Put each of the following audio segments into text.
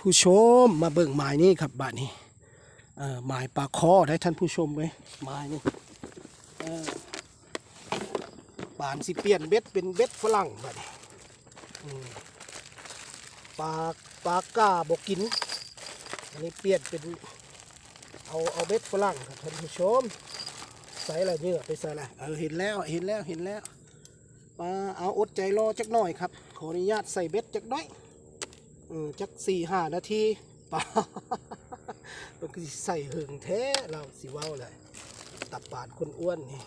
ผู้ชมมาเบิ่งหมายนี่ครับบ้านนี้เอ่อหมายปลาคอได้ท่านผู้ชมไหมหมายนี่เอ่อปานสิเปลี่ยนเบ็ดเป็นเบ็ดฝรั่งบ้านนี้ปลาปลากาบกินอันนี้เปลี่ยนเป็นเอาเอาเบ็ดฝรั่งครับท่านผู้ชมใส่อะไรเนี่ยไปใส่อะไรเออเห็นแล้วเห็นแล้วเห็นแล้วมาเอาอดใจรอจักหน่อยครับขออนุญาตใส่เบ็ดจักหน้อย เออจักสี่ห้านาทีป่ามันก็ใส่หิงแท้เราสิเว้าเลยตับปาดคนอ้วนนี่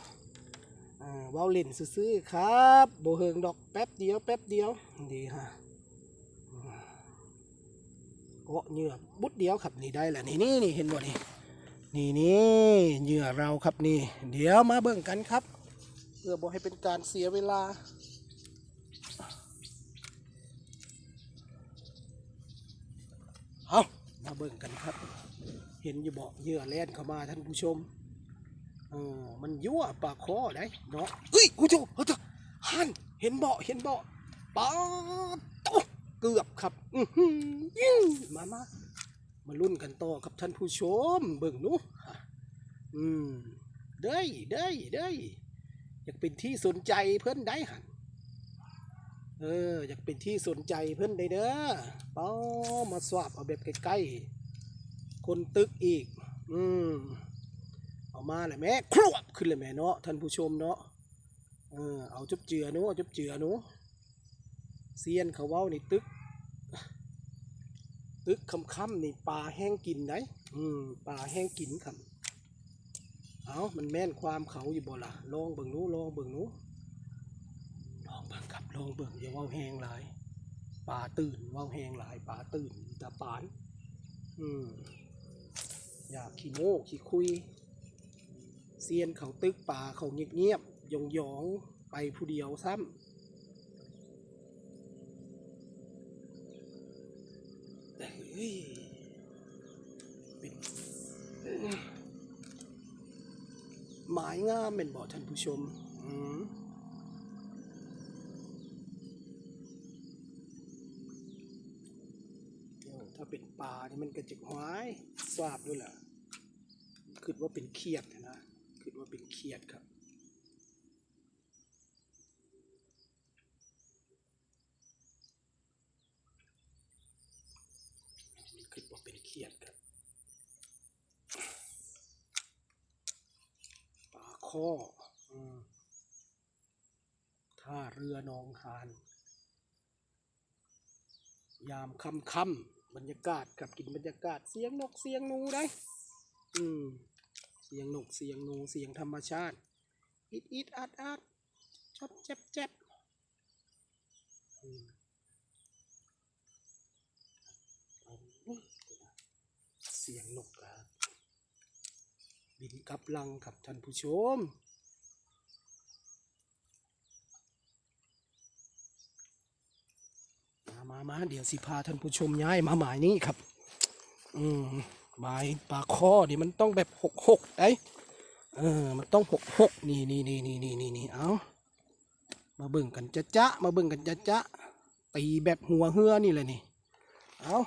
เว้าเล่นซื้อๆครับโบเหิงดอกแป๊บเดียวแป๊บเดียวดีฮะเกาะเหยื่อบุดเดียวครับนี่ได้แหละนี่นี่นี่เห็นบ่นี่นี่นี่เหยื่อเราครับนี่ เดี๋ยวมาเบิ่งกันครับ เพื่อบ่ให้เป็นการเสียเวลา เอามาเบิ่งกันครับ เห็นอยู่บ่เยื่อแล่นเข้ามาท่านผู้ชมเออมันยั่วปากคอได้เนาะเอ้ยกูโจเฮ้ยหันเห็นเบ่เห็นเบ่ปาโตเกือบครับอื้อยิ่งมามามาลุ้นกันต่อครับท่านผู้ชม เบิ่งหนูอืมได้ได้ได้อยากเป็นที่สนใจเพื่อนได้หัน เออ อยากเป็นที่สนใจเพื่อนได้เด้อเป้ามาสวบเอาแบบใกล้ๆ คนตึกอีก อืมเอามาเลยแม่ครวบขึ้นเลยแม่เนาะท่านผู้ชมเนาะเออเอาจุบเจือนูเอาจุบเจือนูเซียนเขาเว้านี่ตึก ตึกคำคำๆนี่ปลาแห้งกินได้อืมปลาแห้งกินครับเอามันแม่นความเขาอยู่บ่ล่ะลองเบิ่งนูลองเบิ่งนูลอง เบิ่งครับลองเบิ่งอย่าว่าแหงหลายป่าตื่นว่าแหงหลายป่าตื่นตาปาน อืมอยากขี้โม้ขี้คุยเซียนเขาตึกป่าเขาเงียบๆยบยองยองไปผู้เดียวซ้ำเฮ้ยเป็นหมายงามเป็นบ่ท่านผู้ชม มันก็จะหวายทราบด้วยแหละคิดว่าเป็นเขียดนะคิดว่าเป็นเขียดครับคิดว่าเป็นเขียดครับปลาข้อท่าเรือหนองหาน ยามค่ำค่ำ บรรยากาศกับกินบรรยากาศเสียงนกเสียงนูได้อืมเสียงนกเสียงนูเสียงธรรมชาติอิดอิดอัดอัดชอบเจ็บเจ็บเสียงนกครับบินกับลังครับท่านผู้ชม มามามาเดี๋ยวสิพาท่านผู้ชมย้ายมาหมายนี้ครับ อืมหมายปลาข้อนี่มันต้องแบบหกหกไอ้เออ มันต้องหกหกนี่นี่นี่นี่นี่นี่นี่เอามาเบิ่งกันจะจะมาเบิ่งกันจะจะตีแบบหัวเหือนี่เลยนี่ เอา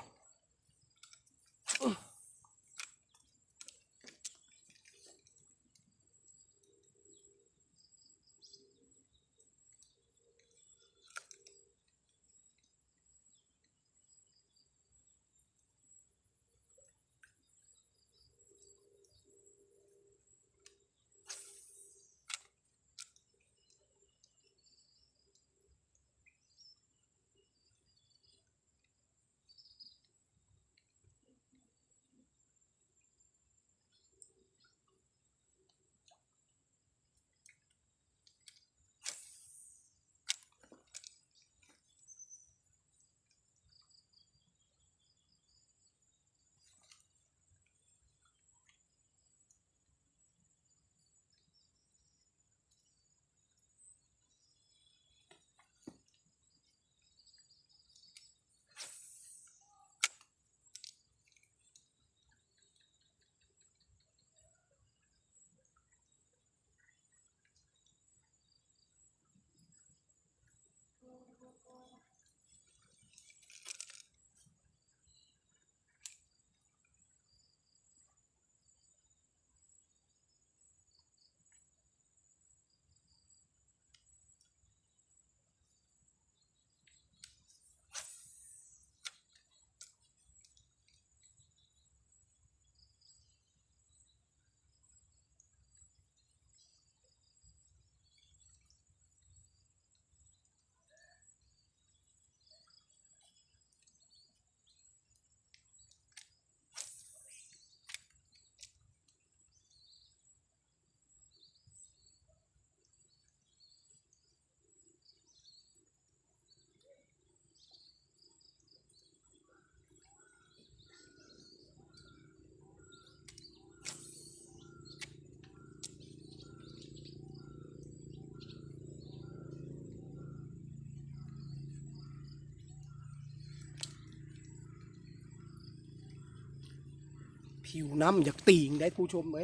ผิวน้ำอยากตีงได้ผู้ชมไหม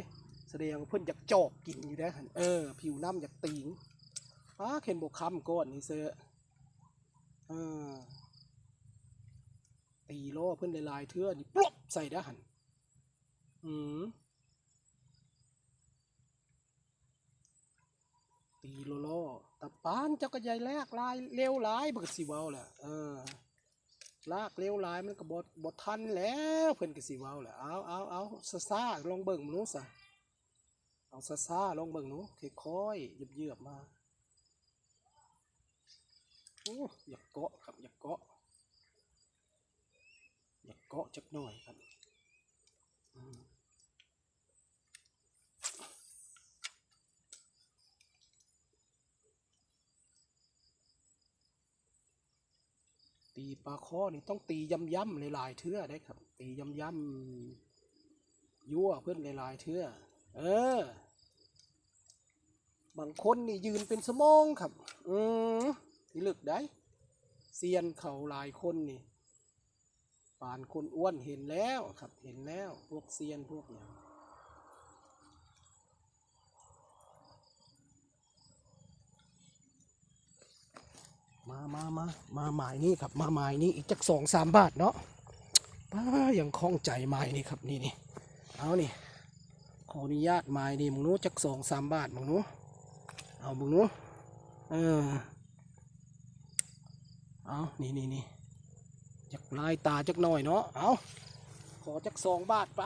แสดงเพิ่อนอยากจอกกินอยู่ได้หันเออ ผิวน้ำอยากตีงอ้าเข็นบกคำก้อนนี่เสือเออตีล้อเพิ่อนลายเทื่อนี่ปลบใส่ได้หันอืมตีลโลตะปานเจ้าก็ใหญ่แลกลายเร็วลายเบิกสิเว้าแหละเออ ลากเลี้ยวลายมันก็บดบดทันแล้วเพิ่นก็สิเว้าแหละเอาเอาเอาซาซาลองเบิ่งหนูซะเอาซาซาลองเบิ่งหนูค่อยๆเหยือบๆมาโอ้อยากเกาะครับอยากเกาะอยากเกาะจักหน่อยครับ ตีปลาข้อนี่ต้องตีย้ำๆหลายๆเทื่อได้ครับ ตีย้ำๆยั่วเพื่อนหลายๆเทื่อเออบางคนนี่ยืนเป็นสมองครับ อืมที่ลึกได้เซียนเขาหลายคนนี่ปานคนอ้วนเห็นแล้วครับ เห็นแล้วพวกเซียนพวกเนี่ย มามามามาหมายนี้ครับมาหมายนี้อีกจักสองสามบาทเนาะป้ายังคล่องใจหมายนี้ครับนี่นี่เอานี่ขออนุญาตหมายนี่มึงนู้จักสองสามบาทมึงนู้เอาบุงนู้เออเอานี่นี่นี่จักลายตาจักหน่อยเนาะเอาขอจักสองบาทไป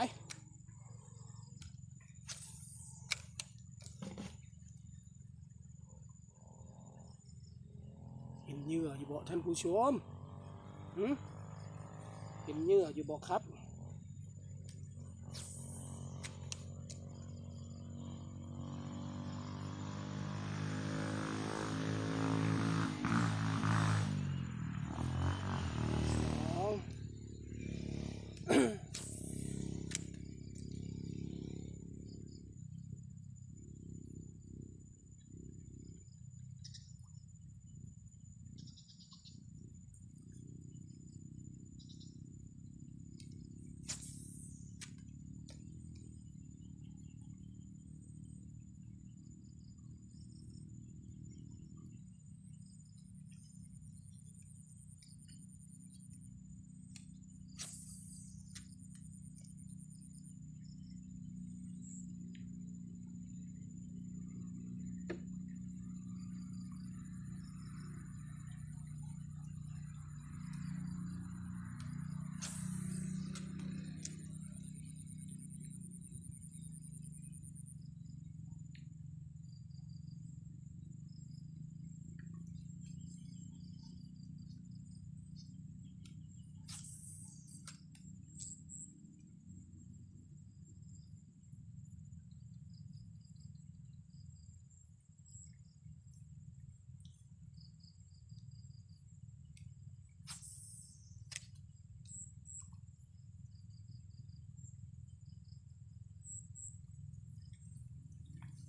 เห็นเหยื่ออยู่บ่ท่านผู้ชมหืมเป็นเหยื่ออยู่บ่ครับ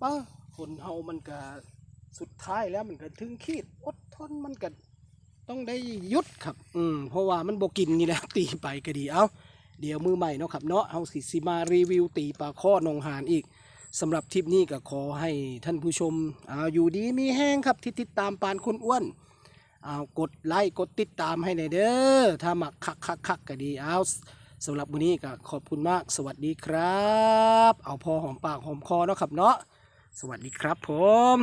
ป้าคนเฮามันก็สุดท้ายแล้วมันก็ถึงขีดอดทนมันก็ต้องได้ยุดครับ อืมเพราะว่ามันบกินนี่แหละตีไปก็ดีเอาเดี๋ยวมือใหม่เนาะครับเนาะเฮาสิสิมารีวิวตีปลาข้อนองหานอีกสำหรับทริปนี้ก็ขอให้ท่านผู้ชมอาอยู่ดีมีแห้งครับที่ติดตามปานคนอ้วนเอากดไลค์กดติดตามให้หน่อยเด้อถ้ามักคักคักคักก็ดีเอาสำหรับวันนี้ก็ขอบคุณมากสวัสดีครับ เอาพอหอมปากหอมคอเนาะครับเนาะ สวัสดีครับผม